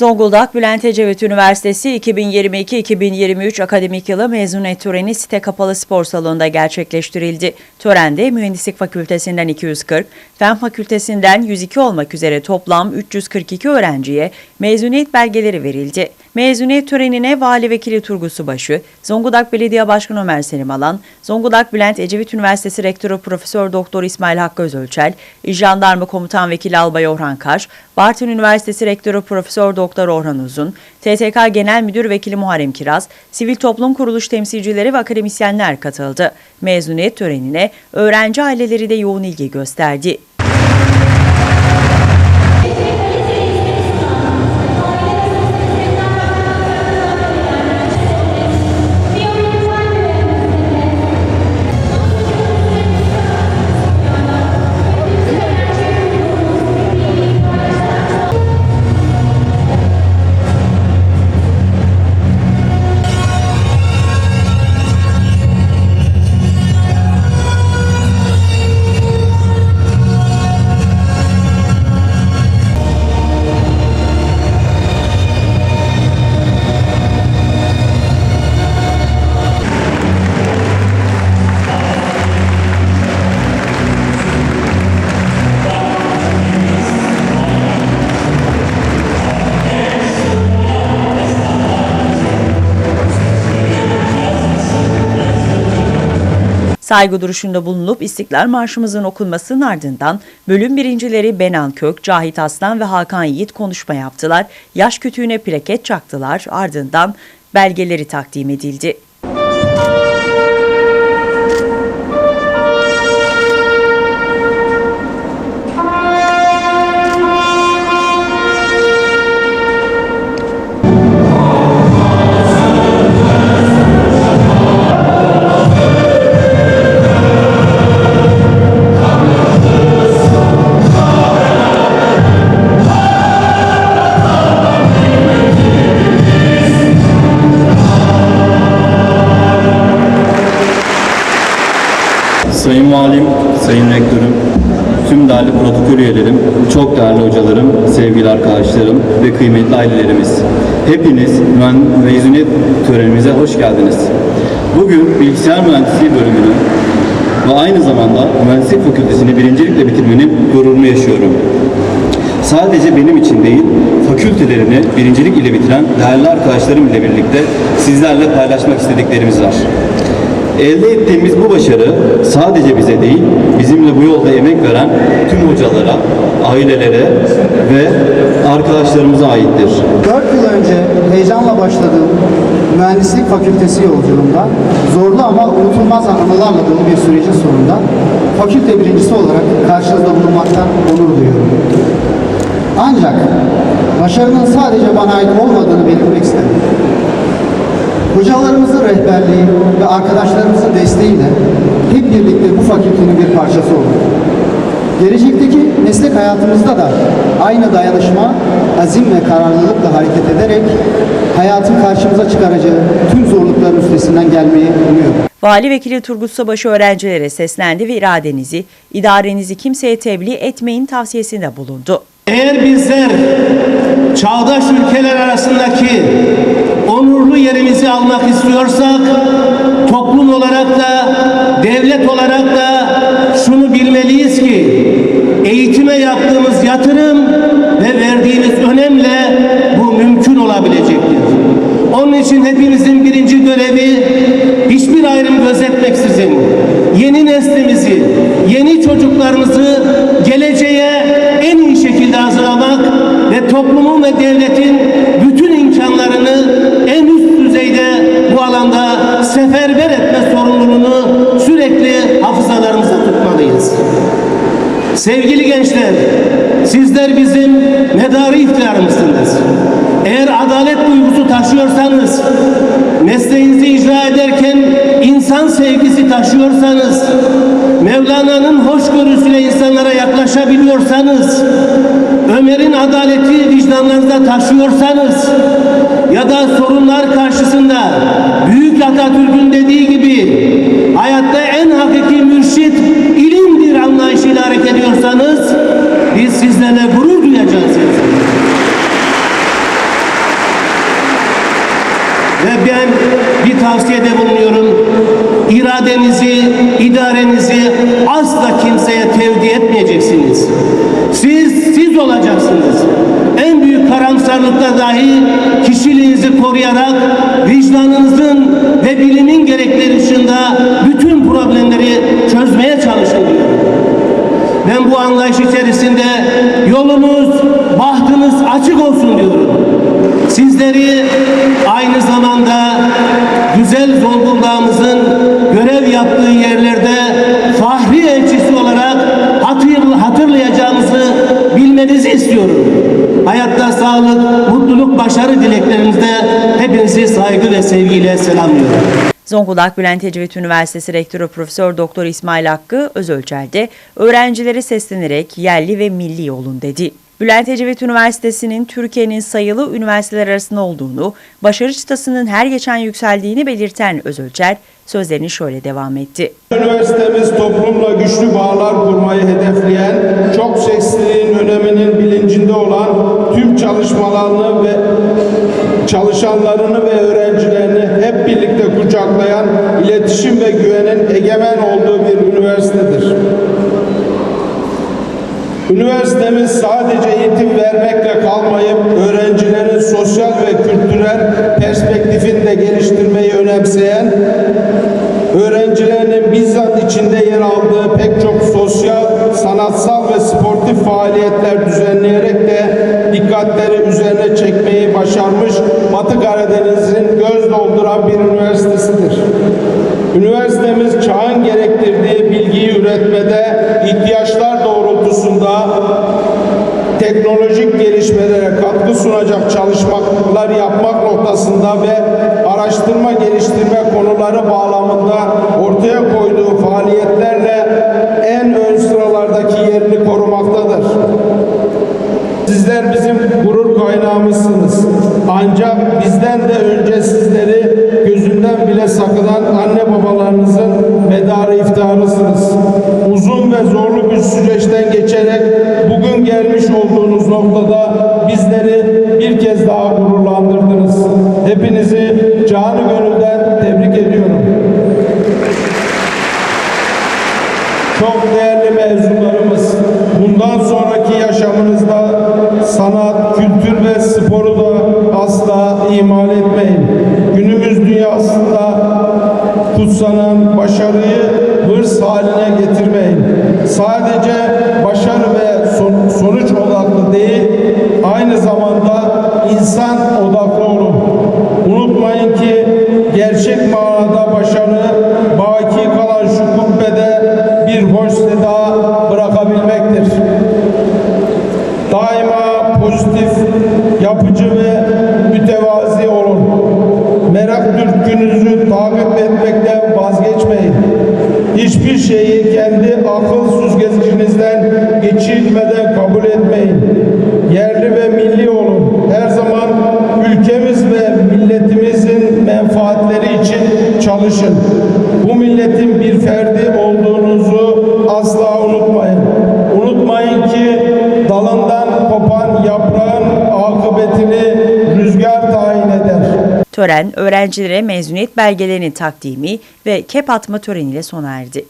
Zonguldak Bülent Ecevit Üniversitesi 2022-2023 akademik yılı mezuniyet töreni site kapalı spor salonunda gerçekleştirildi. Törende Mühendislik Fakültesinden 240, Fen Fakültesinden 102 olmak üzere toplam 342 öğrenciye mezuniyet belgeleri verildi. Mezuniyet törenine Vali Vekili Turgut Subaşı, Zonguldak Belediye Başkanı Ömer Selim Alan, Zonguldak Bülent Ecevit Üniversitesi Rektörü Profesör Doktor İsmail Hakkı Özölçel, Jandarma Komutan Vekili Albay Orhan Kaş, Bartın Üniversitesi Rektörü Profesör Doktor Orhan Uzun, TTK Genel Müdür Vekili Muharrem Kiraz, sivil toplum kuruluş temsilcileri ve akademisyenler katıldı. Mezuniyet törenine öğrenci aileleri de yoğun ilgi gösterdi. Saygı duruşunda bulunup İstiklal Marşımızın okunmasının ardından bölüm birincileri Benan Kök, Cahit Aslan ve Hakan Yiğit konuşma yaptılar. Yaş kütüğüne plaket çaktılar. Ardından belgeleri takdim edildi. Sayın Valim, Sayın Rektörüm, tüm değerli protokol üyelerim, çok değerli hocalarım, sevgili arkadaşlarım ve kıymetli ailelerimiz. Hepiniz mezuniyet törenimize hoş geldiniz. Bugün bilgisayar mühendisliği bölümünü ve aynı zamanda mühendislik fakültesini birincilikle bitirmenin gururunu yaşıyorum. Sadece benim için değil, fakültelerini birincilik ile bitiren değerli arkadaşlarım ile birlikte sizlerle paylaşmak istediklerimiz var. Elde ettiğimiz bu başarı sadece bize değil, bizimle bu yolda emek veren tüm hocalara, ailelere ve arkadaşlarımıza aittir. 4 yıl önce heyecanla başladığım mühendislik fakültesi yolculuğumda zorlu ama unutulmaz anılarla dolu bir sürecin sonunda fakülte birincisi olarak karşınızda bulunmaktan onur duyuyorum. Ancak başarının sadece bana ait olmadığını belirtmek isterim. Hocalarımızın rehberliği ve arkadaşlarımızın desteğiyle hep birlikte bu fakültenin bir parçası olduk. Gelecekteki meslek hayatımızda da aynı dayanışma, azim ve kararlılıkla hareket ederek hayatın karşımıza çıkaracağı tüm zorlukların üstesinden gelmeyi umuyorum. Vali Vekili Turgut Subaşı öğrencilere seslendi ve iradenizi, idarenizi kimseye tebliğ etmeyin tavsiyesinde bulundu. Eğer bizler çağdaş ülkeler arasındaki onurlu yerimizi almak istiyorsak toplum olarak da devlet olarak da şunu bilmeliyiz ki eğitime yaptığımız yatırım ve verdiğimiz önemle bu mümkün olabilecektir. Onun için hepimizin birinci görevi hiçbir ayrım gözetmeksizin yeni neslimizi, yeni çocuklarımızı Sevgili gençler, sizler bizim medarı iftiharımızsınız. Eğer adalet duygusu taşıyorsanız, mesleğinizi icra ederken insan sevgisi taşıyorsanız, Mevlana'nın hoşgörüsüyle insanlara yaklaşabiliyorsanız, Ömer'in adaleti vicdanlarınızda taşıyorsanız ya da sorunlar karşısında Büyük Atatürk'ün dediği gibi hayatta en hakiki mürşit ilimdir anlayışıyla hareket ediyorsanız biz sizlerle gurur duyacağız. Tavsiyede bulunuyorum. İradenizi, idarenizi asla kimseye tevdi etmeyeceksiniz. Siz, siz olacaksınız. En büyük karamsarlıkta dahi kişiliğinizi koruyarak vicdanınızın ve bilimin gerekleri dışında bütün problemleri çözmeye çalışın. Ben bu anlayış içerisinde yolunuz, bahtınız açık olsun diyorum. Sizleri aynı zamanda bilmenizi istiyorum. Hayatta sağlık, mutluluk, başarı dileklerimizde hepinizi saygı ve sevgiyle selamlıyorum. Zonguldak Bülent Ecevit Üniversitesi Rektörü Profesör Doktor İsmail Hakkı Özölçel'de öğrencilere seslenerek yerli ve milli olun dedi. Bülent Ecevit Üniversitesi'nin Türkiye'nin sayılı üniversiteler arasında olduğunu, başarı çıtasının her geçen yükseldiğini belirten Özölçel sözlerini şöyle devam etti. Üniversitemiz toplumla güçlü bağlar kurmayı hedefleyen, çok sesliliğin öneminin bilincinde olan tüm çalışmalarını ve çalışanlarını ve öğrencilerini hep birlikte kucaklayan, iletişim ve güvenin egemen olduğu bir üniversitedir. Üniversitemiz sadece eğitim vermekle kalmayıp öğrencilerin sosyal ve kültürel perspektifini de geliştirmeyi önemseyen, öğrencilerinin bizzat içinde yer aldığı pek çok sosyal, sanatsal ve sportif faaliyetler düzenleyerek de dikkatleri üzerine çekmeyi başarmış Batı Karadeniz'in göz dolduran bir üniversitesidir. Üniversitemiz çağın gerektirdiği bilgiyi üretmede ihtiyaçlar teknolojik gelişmelere katkı sunacak çalışmalar yapmak noktasında ve araştırma geliştirme konuları bağlamında ortaya koyduğu faaliyetlerle en ön sıralardaki yerini korumaktadır. Sizler bizim gurur kaynağımızsınız. Ancak Canı gönülden tebrik ediyorum. Çok değerli mezunlarımız, bundan sonraki yaşamınızda sanat, kültür ve sporu da asla ihmal etmeyin. Günümüz dünyasında kutsanan başarıyı hırs haline getirmeyin. Sadece başarı ve son- sonuç odaklı değil, aynı zamanda insan odaklı olun. Hiçbir şeyi Tören öğrencilere mezuniyet belgelerinin takdimi ve kep atma töreniyle sona erdi.